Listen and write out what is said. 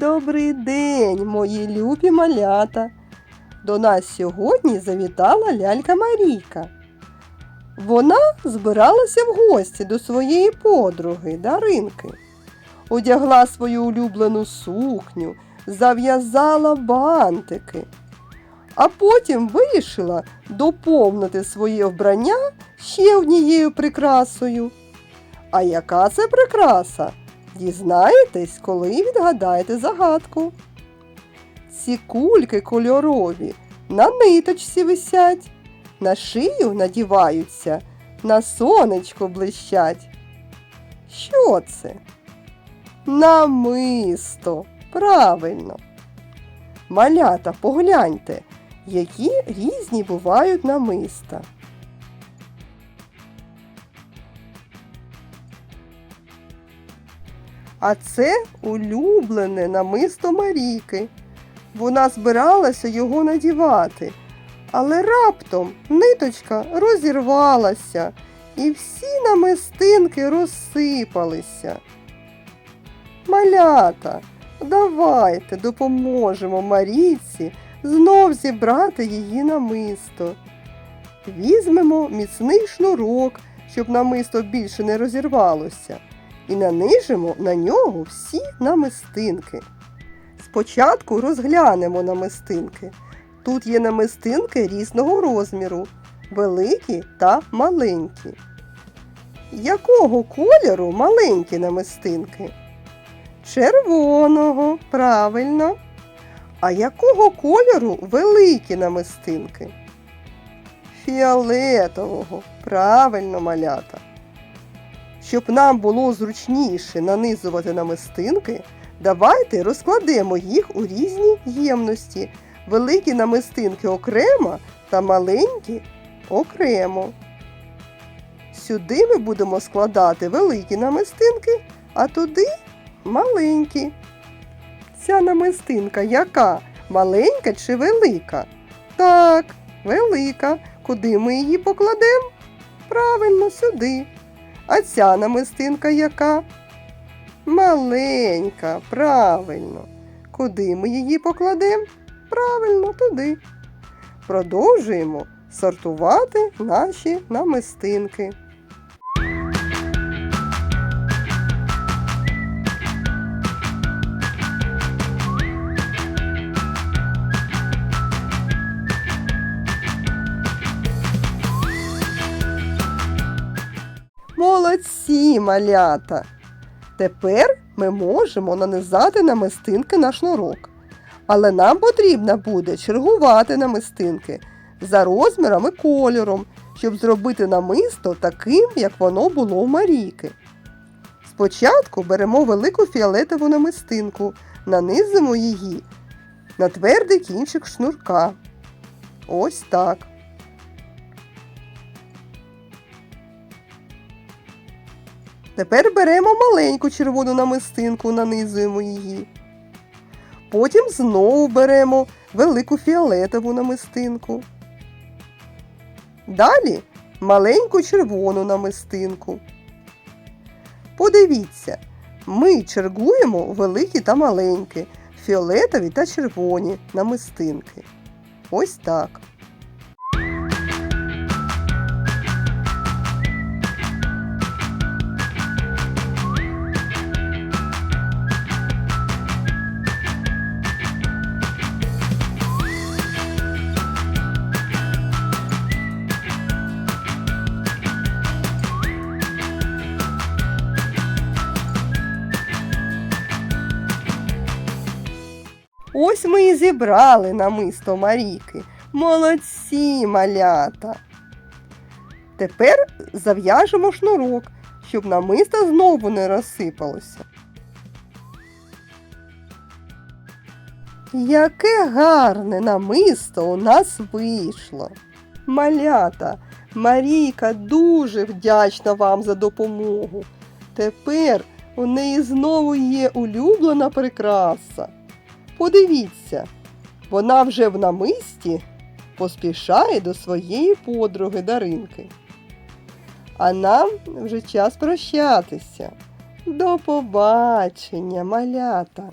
Добрий день, мої любі малята. До нас сьогодні завітала лялька Марійка. Вона збиралася в гості до своєї подруги Даринки. Одягла свою улюблену сукню, зав'язала бантики, а потім вирішила доповнити своє вбрання ще однією прикрасою. А яка це прикраса? Дізнаєтесь, коли відгадаєте загадку. Ці кульки кольорові на ниточці висять, на шию надіваються, на сонечко блищать. Що це? Намисто. Правильно. Малята, погляньте, які різні бувають намиста. А це улюблене намисто Марійки. Вона збиралася його надівати, але раптом ниточка розірвалася, і всі намистинки розсипалися. Малята, давайте допоможемо Марійці знов зібрати її намисто. Візьмемо міцний шнурок, щоб намисто більше не розірвалося і нанижимо на нього всі намистинки. Спочатку розглянемо намистинки. Тут є намистинки різного розміру, великі та маленькі. Якого кольору маленькі намистинки? Червоного, правильно. А якого кольору великі намистинки? Фіолетового, правильно малята. Щоб нам було зручніше нанизувати намистинки, давайте розкладемо їх у різні ємності. Великі намистинки окремо та маленькі окремо. Сюди ми будемо складати великі намистинки, а туди маленькі. Ця намистинка яка? Маленька чи велика? Так, велика. Куди ми її покладемо? Правильно, сюди. А ця намистинка яка? Маленька, правильно. Куди ми її покладемо? Правильно, туди. Продовжуємо сортувати наші намистинки. Молодці, малята! Тепер ми можемо нанизати намистинки на шнурок. Але нам потрібно буде чергувати намистинки за розміром і кольором, щоб зробити намисто таким, як воно було у Марійки. Спочатку беремо велику фіолетову намистинку, нанизимо її на твердий кінчик шнурка. Ось так. Тепер беремо маленьку червону намистинку, нанизуємо її. Потім знову беремо велику фіолетову намистинку. Далі маленьку червону намистинку. Подивіться, ми чергуємо великі та маленькі, фіолетові та червоні намистинки. Ось так. Ось ми і зібрали намисто Марійки. Молодці малята. Тепер зав'яжемо шнурок, щоб намисто знову не розсипалося. Яке гарне намисто у нас вийшло. Малята, Марійка дуже вдячна вам за допомогу. Тепер у неї знову є улюблена прикраса. Подивіться, вона вже в намисті поспішає до своєї подруги Даринки. А нам вже час прощатися. До побачення, малята!